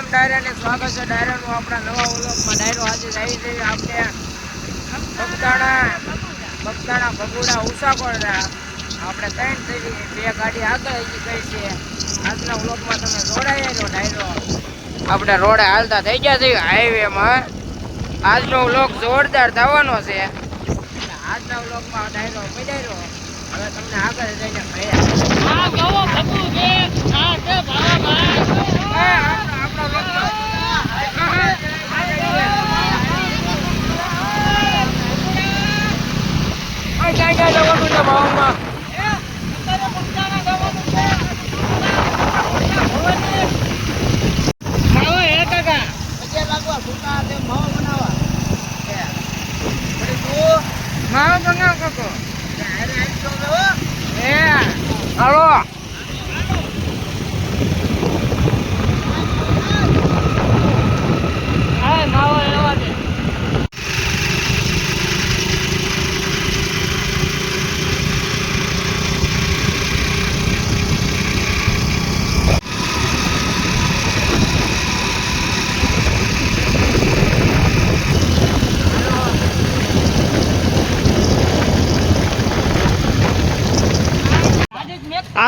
રામ ડાયરાને સ્વાગત છે. ડાયરાનું આપણા નવા ઉલોકમાં ડાયરો આજે આવી છે. આપણે બગદાણા બગદાણા ભગુડા ઉષાકોડા આપણે ત્રણ થઈ બે ગાડી આગળ આવી ગઈ છે. આજના ઉલોકમાં તમે જોડાયા છો ડાયરો. આપણે રોડે હાલતા થઈ ગયા છે હાઈવેમાં આજનો વ્લોગ જોરદાર થવાનો છે. આજના વ્લોગમાં ડાયરો પધાર્યો હવે તમને આગળ જઈને કહ્યા બનાવ કાકો એ હાલો હા માવો એવા દે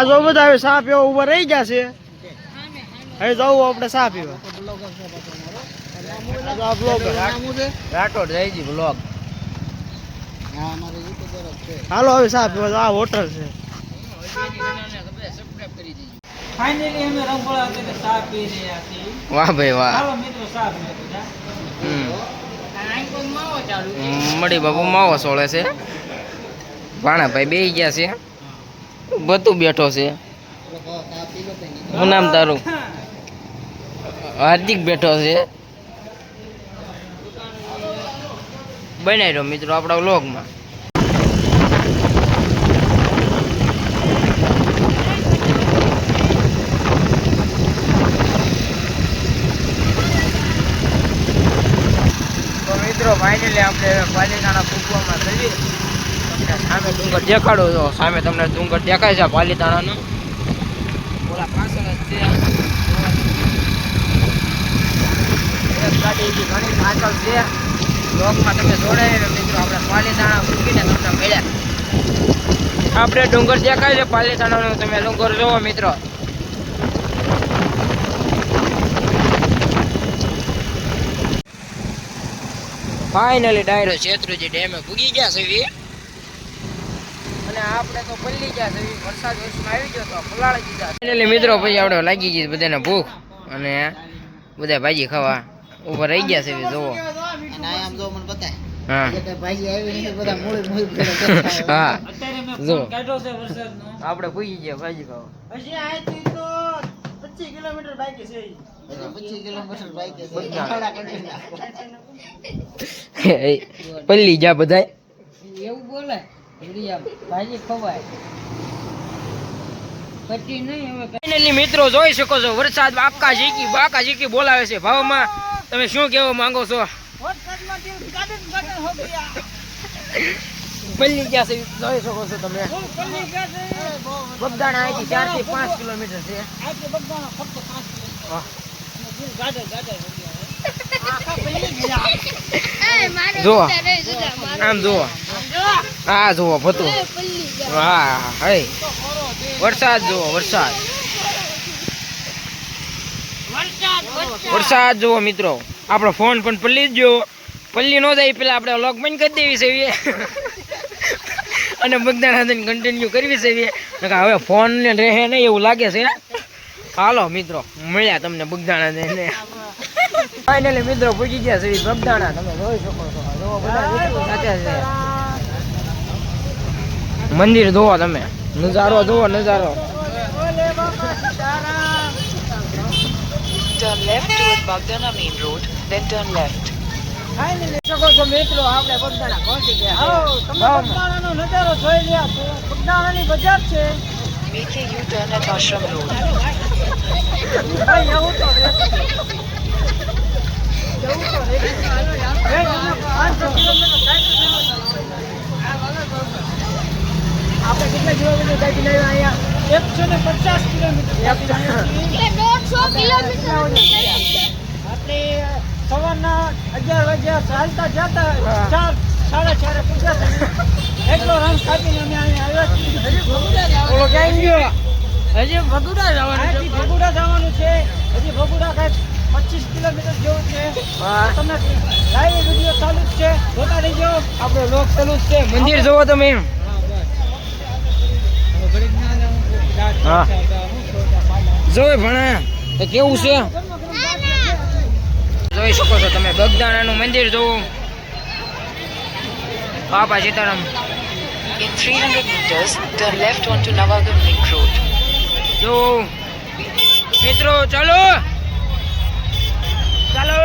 આ જો બધા હવે સાપ એવો ઊભા રહી ગયા છે. હવે જવું આપણે સાપ પીવા. આ જો આ blogger. રાઠોડ જયજી બ્લોગ હાલો હવે સાપ આ હોટલ છે. ફાઇનલી અમે રંગોળા વખતે ચા પી રહ્યા છીએ. વાહ ભાઈ વાહ. મિત્રો બધા મળી બાપુ માવો સોળે છે. ભાણાભાઈ બે ગયા છે. બધું બેઠો છે. શું નામ તારું? હાર્દિક બેઠો છે. બનાવી રહ્યો મિત્રો આપણા વ્લોગમાં. મિત્રો ફાઇનલી આપણે થઈ સામે ડુંગર દેખાડો છો. સામે તમને ડુંગર દેખાય છે પાલીતાણાનો ઓલા પાછળ જ છે. એક ગાડી હજી ઘણી પાછળ છે. લોકમાં તમે જોડાય મિત્રો, આપણે પાલીતાણા મૂકીને તમને મળ્યા. આપણે ડુંગર દેખાય છે પાલીતાણાનો તમે ડુંગર જોવો મિત્રો. ફાઇનલી ડાયરો શેત્રુજી ડેમે પૂગી ગયા છે વી. અને આપણે તો પલ્લી ગયા છે વી. વરસાદ આવી ગયો તો પલાળી દીધા ફાઇનલી મિત્રો પછી આપણે લાગી ગઈ બધાને ભૂખ અને બધા ભાજી ખાવા ઉપર રહી ગયા છે જોવો હા. હા. અત્યારે મેં જો. ફોન કાઢ્યો છે વરસાદનો. આપણે પૂછી ગયા ભાજી ખાવા. હજી અહીંથી તો 25 કિલોમીટર બાકી છે. પલ્લી જા બધા એવું બોલે. ભાજી ખવાય. પછી નહીં હવે ફાઇનલી મિત્રો જોઈ શકો છો વરસાદ આકા ઝીકી બાકા ઝીકી બોલાવે છે ભાવમાં. તમે શું કહેવા માંગો છો? પલ્લી ગયા છે જોઈ શકો છો તમે. બગદાણા અહીંથી ચારથી પાંચ કિલોમીટર છે. આમ જુઓ. હા જુઓ ભતું. હા હે. વરસાદ જુઓ વરસાદ. વરસાદ જુઓ મિત્રો. આપણો ફોન પણ પલ્લી જ જુઓ પલ્લી ન જાય પેલા આપણે લોક બંધ કરી દેવી છે અને બગદાણા કન્ટિન્યુ કરવી છે હવે ફોન ને રહે નહીં એવું લાગે છે. હાલો મિત્રો મળ્યા તમને બગદાણા જઈને ફાઇનલી મિત્રો પૂછી ગયા છે બગદાણા તમે જોઈ શકો છો. બધા સાથે છે. મંદિર જોવો તમે. નજારો જોવો નજારો. Turn left towards Bagdana Main Road, then turn left. શકો છો મિત્રો આપણે બગદાણા પહોંચી ગયા છે. ભાવમાં. નજારો જોઈ રહ્યા છો. બગદાણાની બજાર છે. Make a U-turn at Ashram એવું તો રે. એવું તો રે. હે, પાંચસો કિલોમીટર સાઈઠ આપણે કેટલા કિલોમીટર થાય આવ્યા અહીંયા? એકસો ને પચાસ કિલોમીટર આપણે દોઢસો કિલોમીટર સવારના અગિયાર વાગ્યા ચાલતા જતા ચાર સાડા ચારે છે એટલો રંગ કાપીને અમે અહીંયા આવ્યા છીએ. ઓલો ક્યાં હજી ભગુડા ભગુડા જવાનું છે. હજી ભગુડા કાંઈક પચીસ કિલોમીટર જેવું છે. તમે લાઈવ વીડિયો ચાલુ જ છે. જોતા રહીજો. આપણો લોક ચાલુ જ છે. મંદિર જોવો તમે હા. જોઈ ભણે. તો કેવું છે? જોઈ શકો છો તમે બગદાણાનું મંદિર જોવું. બાપા Sitaram. In 300 meters, turn left onto Navagam Link Road. જો મિત્રો ચાલો. ચાલો.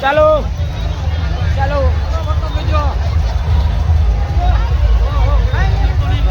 ચાલો. ચાલો.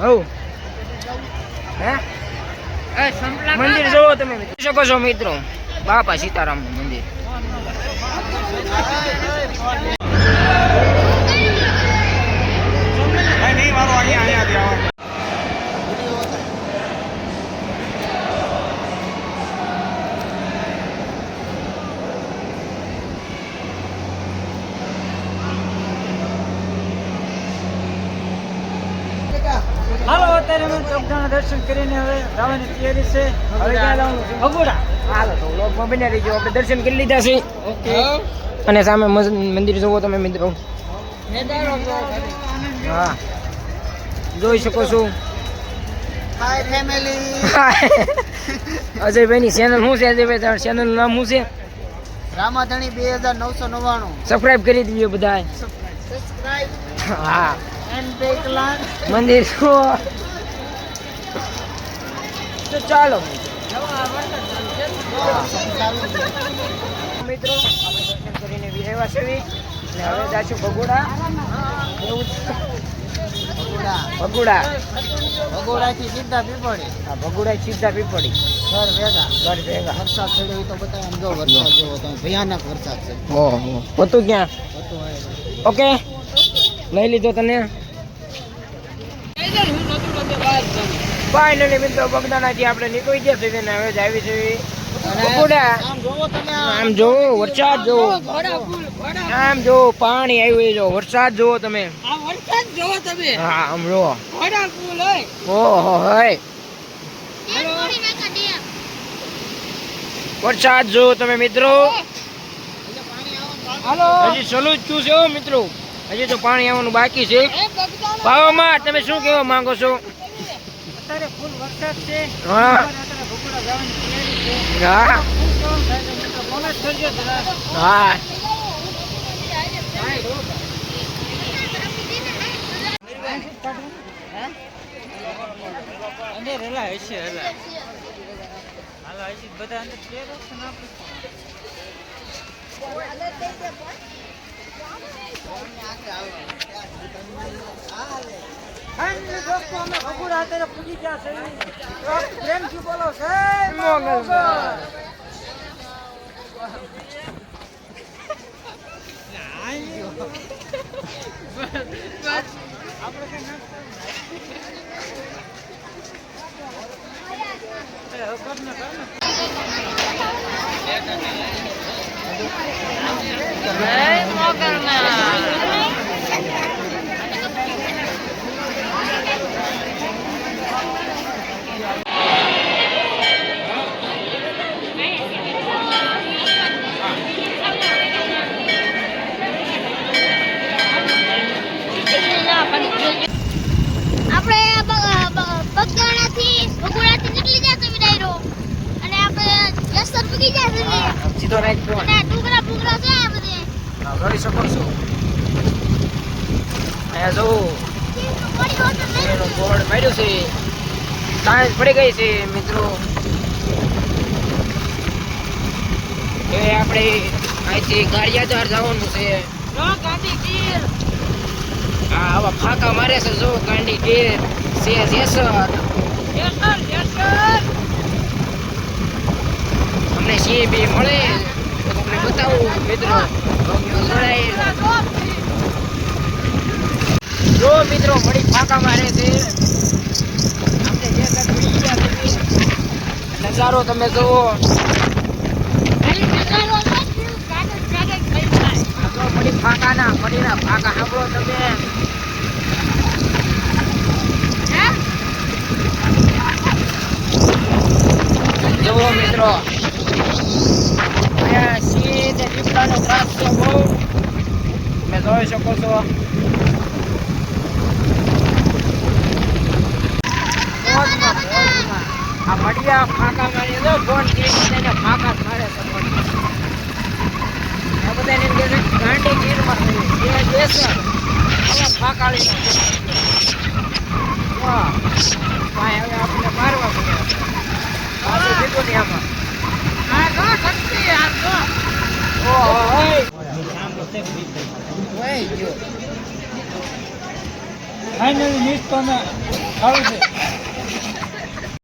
હવ હે? મંદિર જોવો તમે શકો છો મિત્રો. બાપા સીતારામ મંદિર. અત્યારે દર્શન કરીને હવે જવાની તૈયારી છે. હવે ભગોડા હાલો તો લોકમાં બન્યા રહીજો. આપણે દર્શન કરી લીધા છે. ઓકે. અને સામે મંદિર જોવો તમે મિત્રો. હા. જોઈ શકો છો. હાય ફેમિલી અજયભાઈની ચેનલ શું છે? અજયભાઈ તમારી ચેનલ નામ શું છે? રામાધણી બે હજાર નવસો નવ્વાણું. સબસ્ક્રાઇબ કરી દીધો બધા સબસ્ક્રાઇબ હા. મંદિર જુઓ. તો ચાલો. મિત્રો દર્શન કરીને વિરેવા સેવી અને હવે જાશું ભગોડા. ભગુડા. ભગોડાથી સીધા પીપળી. આ ભગોડા સીધા પીપળી. ઘર ભેગા. ઘર ભેગા. વરસાદ હોય તો બતાવો જો વરસાદ જોવો તમે ભયાનક વરસાદ છે. ઓહો. ક્યાં? ઓકે. લઈ લીધો તને? ફાઇનલી મિત્રો બગદાણાથી આપણે નીકળી ગયા છે ને હવે જ આવી છે. આમ જોવો વરસાદ જોવો આમ જોવો પાણી આવ્યું જો વરસાદ જોવો તમે. હા આમ જોવો ઓહો હોય. વરસાદ જોવો તમે મિત્રો. હજી સલું જ છું છે મિત્રો. હજી તો પાણી આવવાનું બાકી છે. ભાવમાં તમે શું કહેવા માંગો છો? અત્યારે ફૂલ વરસાદ છે. હા. અત્યારે ભગોડા જવાની તૈયારી છે. હા. અંદર હેલા હશે હેલા હાલો હજી બધા અંદર તૈયાર હશે ને આપણે? ફાઇનલી દોસ્તો અમે ભગોડા અત્યારે પૂજી ગયા છે. પ્રેમથી બોલો જય મોગલ. બગોડાથી નીકળી ગયા તમે ડાયરો અને આપણે જસર સીધો રાઈટ અને ડુંગરા બુગરા છે આ બધે. હા, શકો છો. નહીં. એનો બોર્ડ માર્યો છે. સાંજ પડી ગઈ છે મિત્રો. હવે આપણે અહીંથી ગાડિયાધાર જવાનું છે. હા આવા ફાંકા મારે છે જો ગાંડી ગીર. છે જેસર અમને સિંહ બી મળે તો તમને બતાવું મિત્રો. જો મિત્રો મળી ફાંકા મારે છે. આપણે જે છે નજારો તમે જુઓ. મળી ફાંકાના મળીના ફાંકા સાંભળો તમે હા? જુઓ મિત્રો. અહીંયા ને દીપડાનો ત્રાસ છે બહુ. તમે જોઈ શકો છો. આ મડિયા ફાંકા મારી દો ફોન કરી બધાને ફાંકા મારે છે. આ કહે છે કે ગાંડી ગીરમાં છે. એ વાહ. ભાઈ, હવે આપણે મારવા પડ્યા. પાછું મિસ તો. ખાવું છે.